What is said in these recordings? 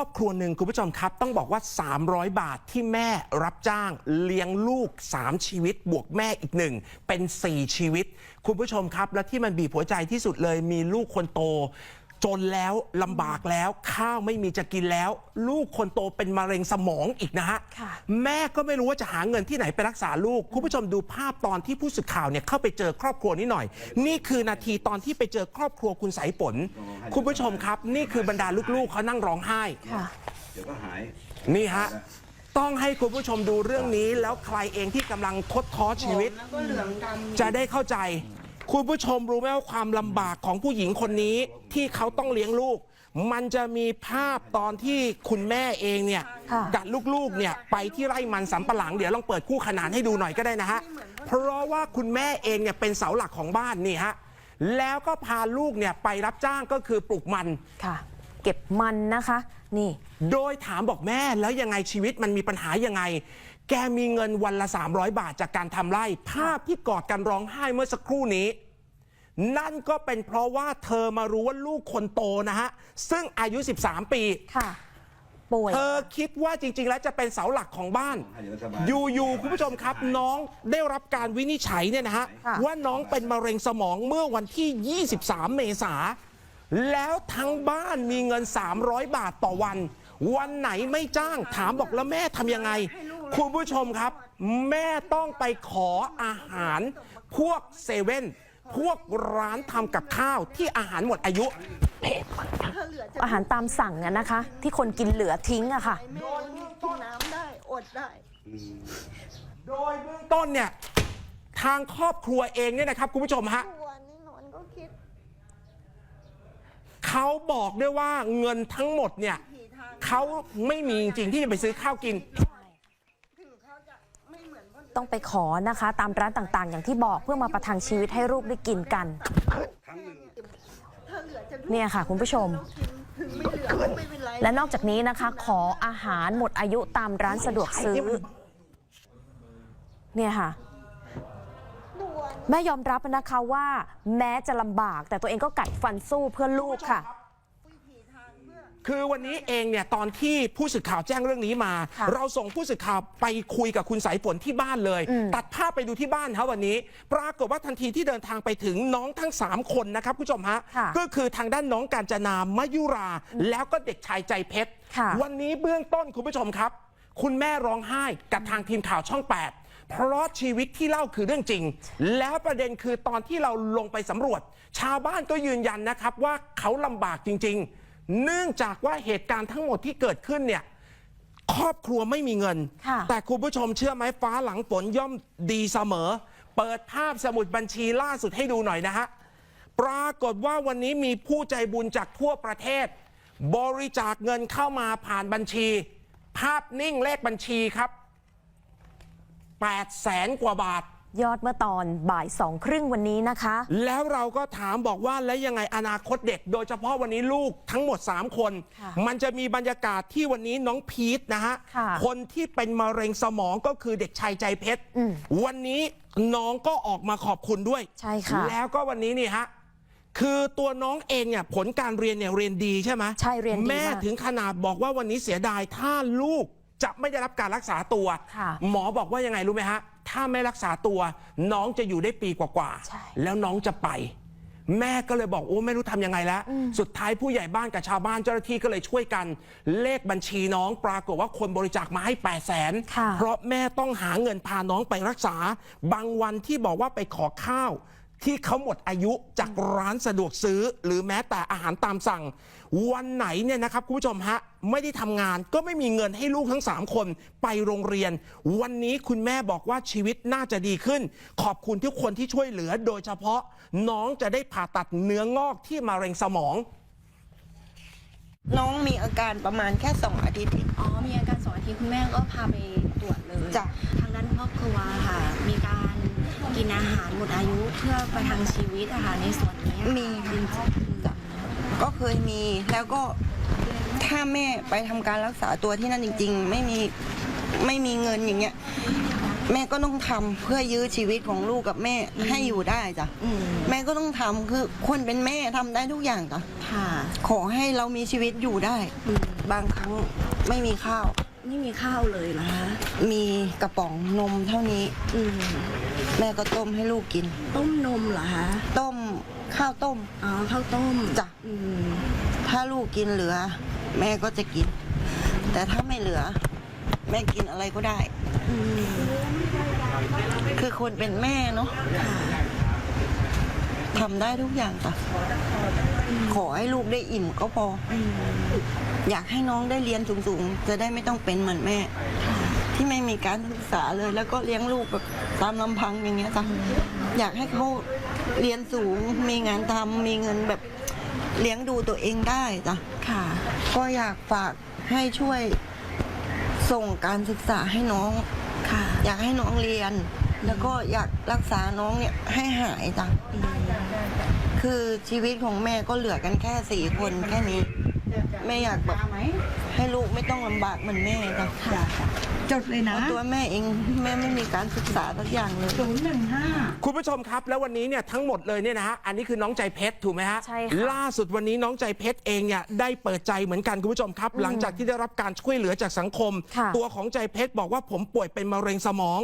อบครัวหนึ่งคุณผู้ชมครับ ต้องบอกว่า 300 บาทที่แม่รับจ้างเลี้ยงลูก 3 ชีวิต บวกแม่อีกหนึ่งเป็น 4 ชีวิต คุณผู้ชมครับ และที่มันบีบหัวใจที่สุดเลยมีลูกคนโต จนแล้วลำบากแล้วข้าวไม่มีจะกินแล้ว ลูกคนโตเป็นมะเร็งสมองอีกนะฮะค่ะ แม่ก็ไม่รู้ว่าจะหาเงินที่ไหนไปรักษาลูก คุณผู้ชมดูภาพตอนที่ผู้สื่อข่าวเนี่ยเข้าไปเจอครอบครัวนี้หน่อย นี่คือนาทีตอนที่ไปเจอครอบครัวคุณสายฝนคุณผู้ชมครับ นี่คือบรรดาลูกๆเขานั่งร้องไห้ ค่ะ เดี๋ยวก็หาย นี่ฮะ ต้องให้คุณผู้ชมดูเรื่องนี้ แล้วใครเองที่กำลังทดท้อชีวิต จะได้เข้าใจ คุณผู้ชมรู้ไหมว่าความลำบากของผู้หญิงคนนี้ที่เขาต้องเลี้ยงลูก มันจะมีภาพตอนที่คุณแม่เองเนี่ยค่ะกับลูกๆเนี่ยไปที่ไร่มันสำปะหลังเดี๋ยวลองเปิดคู่ขนานให้ดูหน่อยก็ได้นะฮะเพราะว่าคุณแม่เองเนี่ยเป็นเสาหลักของบ้านนี่ฮะแล้วก็พาลูกเนี่ยไปรับจ้างก็คือปลูกมันค่ะ เก็บมันนะคะ นี่ โดยถามบอกแม่แล้วยังไงชีวิตมันมีปัญหายังไง แกมีเงินวันละ 300 บาทจากการทำไร่ ภาพที่กอดกันร้องไห้เมื่อสักครู่นี้ นั่นก็เป็นเพราะว่าเธอมารู้ว่าลูกคนโตนะฮะ ซึ่งอายุ 13 ปี ค่ะป่วยเธอคิดว่าจริง ๆ แล้วจะเป็นเสาหลักของบ้านให้รัฐบาลอยู่ๆคุณผู้ชมครับ น้องได้รับการวินิจฉัยเนี่ยนะฮะค่ะว่าน้องเป็นมะเร็งสมองเมื่อวันที่ 23 เมษาแล้วทั้งบ้านมีเงิน 300 บาทต่อวัน วันไหนไม่จ้างถามบอกแล้วแม่ทำยังไง คุณผู้ชมครับ แม่ต้องไปขออาหาร พวกเซเว่นพวกร้านทำกับข้าวที่อาหารหมดอายุ อาหารตามสั่งอะนะคะ ที่คนกินเหลือทิ้งอะค่ะ โดนกินน้ำได้ อดได้ โดยเบื้องต้นเนี่ย ทางครอบครัวเองเนี่ยนะครับ คุณผู้ชมฮะทุกวันนี้นอนก็คิดเขาบอกด้วยว่าเงินทั้งหมดเนี่ยผีทางเขาไม่มีจริงๆที่จะไปซื้อข้าวกิน ถึงเขาจะไม่เหมือนคนอื่น ต้องไปขอนะคะ ตามร้านต่างๆ อย่างที่บอกเพื่อมาประทังชีวิตให้ลูกได้กินกันเนี่ยค่ะ คุณผู้ชม และนอกจากนี้นะคะ ขออาหารหมดอายุตามร้านสะดวกซื้อ เนี่ยค่ะแม่ยอมรับนะคะว่า แม้จะลำบาก แต่ตัวเองก็กัดฟันสู้เพื่อลูกค่ะ คือวันนี้เองเนี่ยตอนที่ผู้สื่อข่าวแจ้งเรื่องนี้มา ค่ะเราส่งผู้สื่อข่าวไปคุยกับคุณสายฝนที่บ้านเลย อืม ตัดภาพไปดูที่บ้านครับวันนี้ ปรากฏว่าทันทีที่เดินทางไปถึงน้องทั้ง 3 คนนะครับคุณผู้ชมฮะค่ะก็คือทางด้านน้องการจนามยุรา แล้วก็เด็กชายใจเพชร ค่ะ วันนี้เบื้องต้นคุณผู้ชมครับ คุณแม่ร้องไห้กับทางทีมข่าวช่อง 8 เพราะชีวิตที่เล่าคือเรื่องจริง แล้วประเด็นคือตอนที่เราลงไปสำรวจ ชาวบ้านก็ยืนยันนะครับว่าเขาลำบากจริงๆ เนื่องจากว่าเหตุการณ์ทั้งหมดที่เกิดขึ้นเนี่ยครอบครัวไม่มีเงิน ค่ะแต่คุณผู้ชมเชื่อไหมฟ้าหลังฝนย่อมดีเสมอ เปิดภาพสมุดบัญชีล่าสุดให้ดูหน่อยนะฮะ ปรากฏว่าวันนี้มีผู้ใจบุญจากทั่วประเทศ บริจาคเงินเข้ามาผ่านบัญชี ภาพนิ่งเลขบัญชีครับ8แสนกว่าบาท ยอดเมื่อตอนบ่ายสองครึ่งวันนี้นะคะ แล้วเราก็ถามบอกว่าแล้วยังไงอนาคตเด็ก โดยเฉพาะวันนี้ลูกทั้งหมด 3 คน ค่ะมันจะมีบรรยากาศที่วันนี้น้องพีทนะฮะค่ะคนที่เป็นมะเร็งสมองก็คือเด็กชายใจเพชรอืมวันนี้น้องก็ออกมาขอบคุณด้วยใช่ค่ะ แล้วก็วันนี้นี่ฮะคือตัวน้องเองเนี่ยผลการเรียนเนี่ยเรียนดีใช่ไหมใช่เรียนดีแม่มากถึงขนาดบอกว่าวันนี้เสียดายถ้าลูกจะไม่ได้รับการรักษาตัว ค่ะ หมอบอกว่ายังไงรู้ไหมฮะ ถ้าไม่รักษาตัว น้องจะอยู่ได้ปีกว่าใช่ๆแล้วน้องจะไป แม่ก็เลยบอกโอ้ไม่รู้ทำยังไงแล้ว สุดท้ายผู้ใหญ่บ้านกับชาวบ้านเจ้าหน้าที่ก็เลยช่วยกัน เลขบัญชีน้องปรากฏว่าคนบริจาคมาให้8 0 0แสนค่ะ เพราะแม่ต้องหาเงินพาน้องไปรักษา บางวันที่บอกว่าไปขอข้าว ที่เขาหมดอายุจากร้านสะดวกซื้อ หรือแม้แต่อาหารตามสั่ง วันไหนเนี่ยนะครับคุณผู้ชมฮะไม่ได้ทำงานก็ไม่มีเงินให้ลูกทั้ง 3 คนไปโรงเรียน วันนี้คุณแม่บอกว่าชีวิตน่าจะดีขึ้น ขอบคุณทุกคนที่ช่วยเหลือ โดยเฉพาะน้องจะได้ผ่าตัดเนื้องอกที่มะเร็งสมอง น้องมีอาการประมาณแค่สองอาทิตย์เอง อ๋อ มีอาการสองอาทิตย์คุณแม่ก็พาไปตรวจเลยจ้ะ ทางด้านครอบครัวค่ะ มี การกินอาหารหมดอายุเพื่อประทังชีวิตอะค่ะในส่วนนี้อะค่ะมีจริงจ้ะก็เคยมีแล้วก็ถ้าแม่ไปทำการรักษาตัวที่นั่นจริง ๆ ไม่มีไม่มีเงินอย่างเงี้ย แม่ก็ต้องทำเพื่อยื้อชีวิตของลูกกับแม่ให้อยู่ได้จ้ะอืมแม่ก็ต้องทำคือคนเป็นแม่ทำได้ทุกอย่างจ้ะค่ะขอให้เรามีชีวิตอยู่ได้ อืมบางครั้งไม่มีข้าว ไม่มีข้าวเลยเหรอคะมีกระป๋องนมเท่านี้ อืมแม่ก็ต้มให้ลูกกิน ต้มนมเหรอคะต้มข้าวต้มอ๋อข้าวต้มจ้ะอืมถ้าลูกกินเหลือ แม่ก็จะกิน แต่ถ้าไม่เหลือ แม่กินอะไรก็ได้ อืมคือคนเป็นแม่เนาะค่ะทำได้ทุกอย่างจ้ะขอให้ลูกได้อิ่มก็พอ อืม อยากให้น้องได้เรียนสูงๆ จะได้ไม่ต้องเป็นเหมือนแม่ ที่ไม่มีการศึกษาเลย แล้วก็เลี้ยงลูกแบบตามลำพังอย่างเงี้ยจ้ะอยากให้เขาเรียนสูงมีงานทำมีเงินแบบเลี้ยงดูตัวเองได้จ้ะค่ะ ก็อยากฝากให้ช่วยส่งการศึกษาให้น้องค่ะ อยากให้น้องเรียน แล้วก็อยากรักษาน้องเนี่ยให้หายจ้ะอืมคือชีวิตของแม่ก็เหลือกันแค่สี่คนแค่นี้ แม่อยากแบบให้ลูกไม่ต้องลำบากเหมือนแม่จ้ะค่ะจดเลยเพนะราะตัวแม่เองแม่ไม่มีการศึกษาสักอย่างเลย ศูนย์หนึ่งห้า คุณผู้ชมครับ แล้ววันนี้เนี่ยทั้งหมดเลยเนี่ยนะฮะอันนี้คือน้องใจเพชรถูกไหมฮะใช่ค่ะ ล่าสุดวันนี้น้องใจเพชรเองเนี่ยได้เปิดใจเหมือนกันคุณผู้ชมครับ หลังจากที่ได้รับการช่วยเหลือจากสังคม ค่ะตัวของใจเพชรบอกว่าผมป่วยเป็นมะเร็งสมอง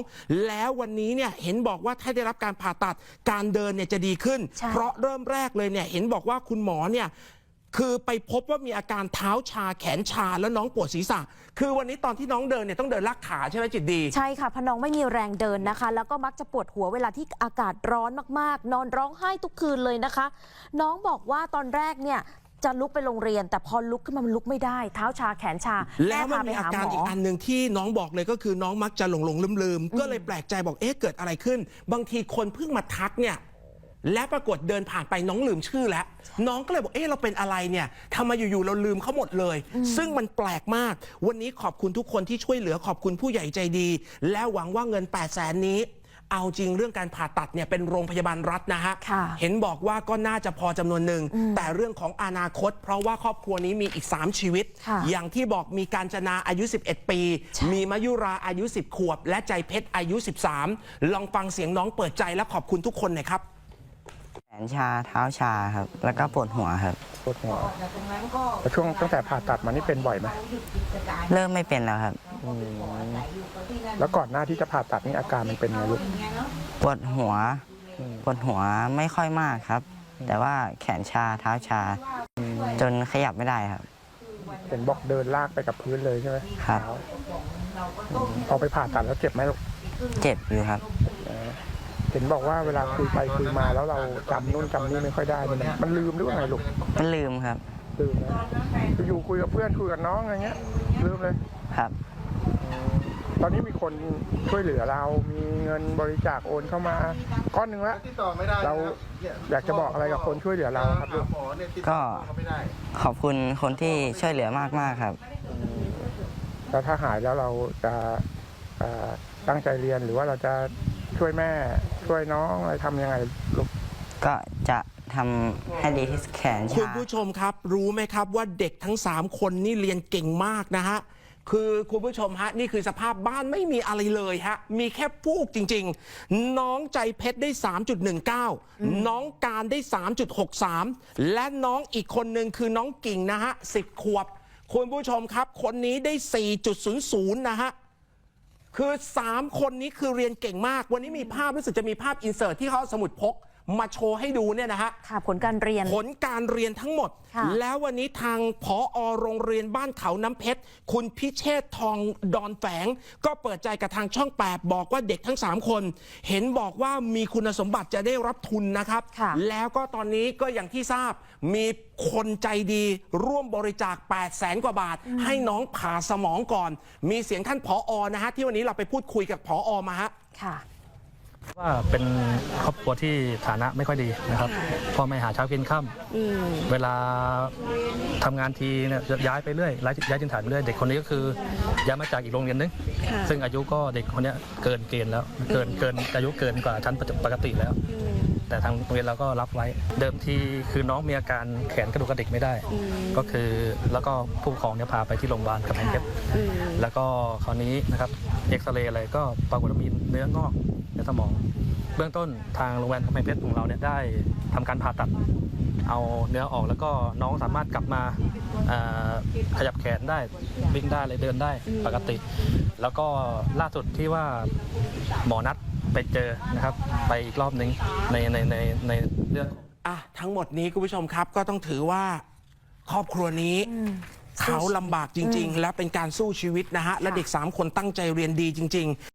แล้ววันนี้เนี่ยเห็นบอกว่าถ้าได้รับการผ่าตัดการเดินเนี่ยจะดีขึ้น ใช่ เพราะเริ่มแรกเลยเนี่ยเห็นบอกว่าคุณหมอเนี่ย คือไปพบว่ามีอาการเท้าชาแขนชาแล้วน้องปวดศีรษะ คือวันนี้ตอนที่น้องเดินเนี่ยต้องเดินลากขาใช่ไหมจิตดี ใช่ค่ะพอน้องไม่มีแรงเดินนะคะ แล้วก็มักจะปวดหัวเวลาที่อากาศร้อนมากๆ นอนร้องไห้ทุกคืนเลยนะคะ น้องบอกว่าตอนแรกเนี่ยจะลุกไปโรงเรียน แต่พอลุกขึ้นมามันลุกไม่ได้ เท้าชาแขนชาแล้วมันพาไปมีหาอาหการมอีกออันหนึ่งที่น้องบอกเลยก็คือน้องมักจะหลงหลงลืมลืมๆก็เลยแปลกใจบอกเอ๊ะเกิดอะไรขึ้น บางทีคนเพิ่งมาทักเนี่ย และปรากฏเดินผ่านไปน้องลืมชื่อแล้ว น้องก็เลยบอกเอ๊ะเราเป็นอะไรเนี่ยทำไมอยู่ๆเราลืมเขาหมดเลย ซึ่งมันแปลกมาก วันนี้ขอบคุณทุกคนที่ช่วยเหลือขอบคุณผู้ใหญ่ใจดี และหวังว่าเงิน 8 0 0แสนนี้ เอาจริงเรื่องการผ่าตัดเนี่ยเป็นโรงพยาบาลรัฐนะฮะ ค่ะเห็นบอกว่าก็น่าจะพอจำนวนหนึ่ง แต่เรื่องของอนาคต เพราะว่าครอบครัวนี้มีอีก 3 ชีวิต ค่ะอย่างที่บอกมีการจนาอายุ 11 ปีมีมายุราอายุ 10 ขวบ และใจเพชรอายุ 13 ลองฟังเสียงน้องเปิดใจและขอบคุณทุกคนหน่อยครับ แขนชาเท้าชาครับ แล้วก็ปวดหัวครับ ปวดหัวแล้วช่วงตั้งแต่ผ่าตัดมานี่เป็นบ่อยไหมเริ่มไม่เป็นแล้วครับ แล้วก่อนหน้าที่จะผ่าตัดนี่อาการมันเป็นไงลูกปวดหัวอืมปวดหัวไม่ค่อยมากครับ แต่ว่าแขนชาเท้าชา จนขยับไม่ได้ครับเห็นบอกเดินลากไปกับพื้นเลยใช่ไหมครับเท้าอืมพอไปผ่าตัดแล้วเจ็บไหมลูกเจ็บอยู่ครับ เห็นบอกว่าเวลาคุยไปคุยมาแล้วเราจำนู่นจำนี่ไม่ค่อยได้เนี่ยมันมันลืมหรือว่าไงลูกมันลืมครับ ลืมนะคืออยู่คุยกับเพื่อนคุยกับน้องอะไรเงี้ยลืมเลยครับ ตอนนี้มีคนช่วยเหลือเรามีเงินบริจาคโอนเข้ามาก้อนหนึ่งแล้วเราอยากจะบอกอะไรกับคนช่วยเหลือเราครับลูกก็ขอบคุณคนที่ช่วยเหลือมากๆครับแล้วถ้าหายแล้วเราจะเอ่อตั้งใจเรียนหรือว่าเราจะ ช่วยแม่ช่วยน้องอะไรทำยังไงลูก ก็จะทำให้ดีที่สุดแขนคุณชาผู้ชมครับ รู้ไหมครับว่าเด็กทั้ง 3 คนนี่เรียนเก่งมากนะฮะ คือคุณผู้ชมฮะ นี่คือสภาพบ้านไม่มีอะไรเลยฮะ มีแค่ฟูกจริง ๆ น้องใจเพชรได้ 3.19 น้องการได้ 3.63 และน้องอีกคนหนึ่งคือน้องกิ่งนะฮะ 10 ขวบ คุณผู้ชมครับ คนนี้ได้ 4.00 นะฮะ คือ 3 คนนี้คือเรียนเก่งมาก วันนี้มีภาพรู้สึกจะมีภาพอินเสิร์ตที่เขาเอาสมุดพก มาโชว์ให้ดูเนี่ยนะฮะค่ะผลการเรียน ผลการเรียนทั้งหมด ค่ะแล้ววันนี้ทางผอโรงเรียนบ้านเขาน้ำเพชร คุณพิเชษทองดอนแฝง ก็เปิดใจกับทางช่อง 8 บอกว่าเด็กทั้ง 3 คน เห็นบอกว่ามีคุณสมบัติจะได้รับทุนนะครับ ค่ะ แล้วก็ตอนนี้ก็อย่างที่ทราบมีคนใจดีร่วมบริจาค 8 0 0แสนกว่าบาท ให้น้องผ่าสมองก่อน มีเสียงท่านผอนะฮะที่วันนี้เราไปพูดคุยกับผอมาฮะ ค่ะ ว่าเป็นครอบครัวที่ฐานะไม่ค่อยดีนะครับพ่อแม่หาเช้ากินค่อืมำเวลาทำงานทีเนี่ยจะย้ายไปเรื่อยย้ายย้ายถิ่นฐานไปเรื่อยเด็กคนนี้ก็คือย้ายมาจากอีกโรงเรียนนึงค่ะซึ่งอายุก็เด็กคนเนี้ยเกินเกณฑ์แล้วเกินเกินอายุเกินกว่าชั้นปกติแล้วอืมแต่ทางโรงเรียนเราก็รับไว้ เดิมทีคือน้องมีอาการแขนกระดูกกระดิกไม่ได้ ก็คือแล้วก็ผู้ปกครองเนี่ยพาไปที่โรงพยาบาลกำแพงเพชรแล้วก็คราวนี้นะครับเอ็กซเรย์อะไรก็ปรากฏว่ามีเนื้องอก ในสมอง เบื้องต้นทางโรงพยาบาลกำแพงเพชรของเราเนี่ยได้ทำการผ่าตัด เอาเนื้อออกแล้วก็น้องสามารถกลับมาเอ่อขยับแขนได้วิ่งได้เลยเดินได้ปกติ แล้วก็ล่าสุดที่ว่าหมอนัดไปเจอนะครับ ไปอีกรอบหนึ่งในในในในเรื่องอะทั้งหมดนี้คุณผู้ชมครับก็ต้องถือว่าครอบครัวนี้เขาลำบากจริง ๆ และเป็นการสู้ชีวิตนะฮะ และเด็ก 3 คนตั้งใจเรียนดีจริง ๆ